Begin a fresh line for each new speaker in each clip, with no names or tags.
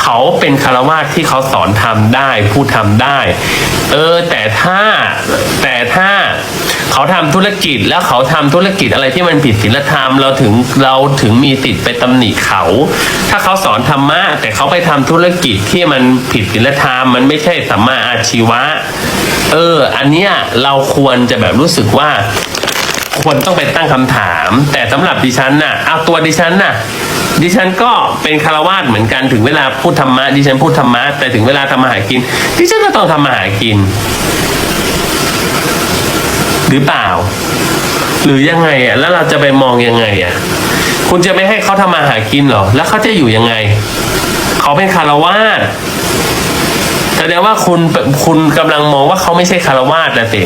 เขาเป็นคารวาสที่เขาสอนทำได้พูดทำได้ เออ แต่ถ้าแต่ถ้าเขาทำธุรกิจแล้วเขาทำธุรกิจอะไรที่มันผิดศีลธรรมเราถึงเราถึงมีสิทธิ์ไปตำหนิเขา ถ้าเขาสอนธรรมะแต่เขาไปทำธุรกิจที่มันผิดศีลธรรม มันไม่ใช่สัมมาอาชีวะ เออ อันเนี้ยเราควรจะแบบรู้สึกว่าควรต้องไปตั้งคำถาม แต่สำหรับดิฉันน่ะเอาตัวดิฉันน่ะ ดิฉันก็เป็นคารวาสเหมือนกันถึงเวลาพูดธรรมะดิฉันพูดธรรมะแต่ถึงเวลาทำมาหากิน ดิฉันก็ต้องทำมาหากิน หรือเปล่า หรือยังไงอะแล้วเราจะไปมองยังไงอะคุณจะไม่ให้เขาทำมาหากินหรอ แล้วเขาจะอยู่ยังไง เขาเป็นคารวาสแสดงว่าคุณคุณกำลังมองว่าเขาไม่ใช่คารวาสนะสิ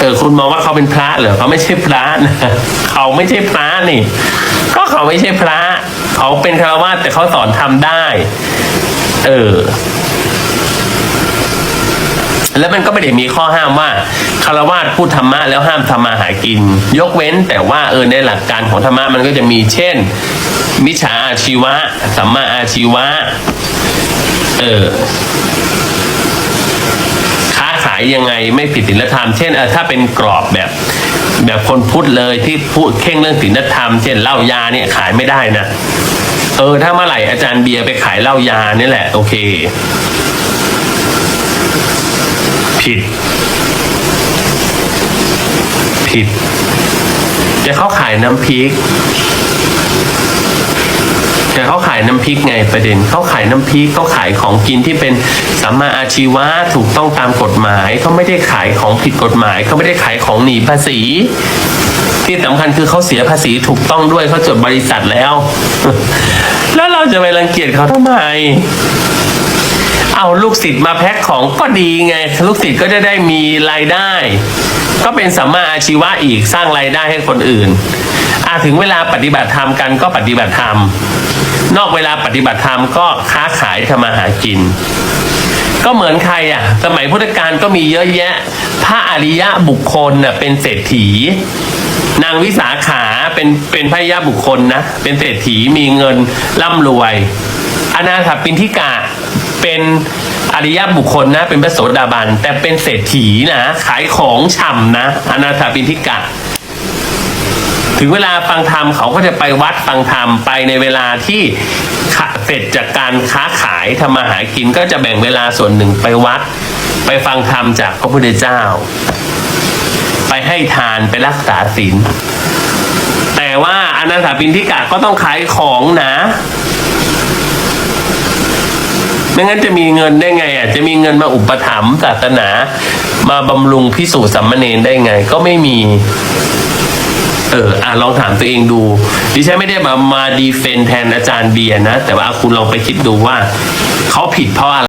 เออคุณมองว่าเขาเป็นพระเหรอเขาไม่ใช่พระนะเขาไม่ใช่พระนี่ ก็เขาไม่ใช่พระ เขาเป็นคารวะแต่เขาสอนทำได้ เออ แล้วมันก็ไม่ได้มีข้อห้ามว่าคารวะพูดธรรมะแล้วห้ามทำมาหากิน ยกเว้นแต่ว่าเออในหลักการของธรรมะมันก็จะมีเช่น มิจฉาอาชีวะสัมมาอาชีวะ เออายยังไงไม่ผิดศีลธรรม เช่นถ้าเป็นกรอบแบบ แบบคนพุทธเลยที่พูดเข่งเรื่องศีลธรรม เช่นเหล้ายาเนี่ยขายไม่ได้นะเออถ้าเมื่อไหร่อาจารย์เบียร์ไปขายเหล้ายานี่แหละ โอเค ผิด ผิดแต่เขาขายน้ำพริก แต่เขาขายน้ำพริกไงประเด็นเขาขายน้ำพริกเขาขายของกินที่เป็นสัมมาอาชีวะถูกต้องตามกฎหมายเขาไม่ได้ขายของผิดกฎหมายเขาไม่ได้ขายของหนีภาษี ที่สำคัญคือเขาเสียภาษีถูกต้องด้วยเขาจดบริษัทแล้ว แล้วเราจะไปรังเกียจเขาทำไมเอาลูกศิษย์มาแพ็คของก็ดีไง ลูกศิษย์ก็จะได้มีรายได้ ก็เป็นสัมมาอาชีวะอีกสร้างรายได้ให้คนอื่นอาถึงเวลาปฏิบัติธรรมกันก็ปฏิบัติธรรม นอกเวลาปฏิบัติธรรมก็ค้าขายทำมาหากิน ก็เหมือนใครอะ สมัยพุทธกาลก็มีเยอะแยะ พระอริยะบุคคลน่ะเป็นเศรษฐี นางวิสาขาเป็นเป็นพระยะบุคคลนะ เป็นเศรษฐีมีเงินร่ำรวย อนาถปินทิกะเป็น อริยบุคคลนะ เป็นพระโสดาบัน แต่เป็นเศรษฐีนะ ขายของฉ่ำนะ อนาถปินทิกะ ถึงเวลาฟังธรรมเขาก็จะไปวัดฟังธรรมไปในเวลาที่เสร็จจากการค้าขายทำมาหากินก็จะแบ่งเวลาส่วนหนึ่งไปวัด ไปฟังธรรมจากพระพุทธเจ้า ไปให้ทานไปรักษาศีลแต่ว่าอนันถปินทิกะก็ต้องขายของนะ ไม่งั้นจะมีเงินได้ไงอะจะมีเงินมาอุปถัมภ์ศาสนา มาบำรุงพิสูจน์สัมมเนนได้ไง ก็ไม่มี เอออะลองถามตัวเองดูดิฉันไม่ได้มามาดีเฟนแทนอาจารย์เบียร์นะ แต่ว่าคุณลองไปคิดดูว่า เขาผิดเพราะอะไร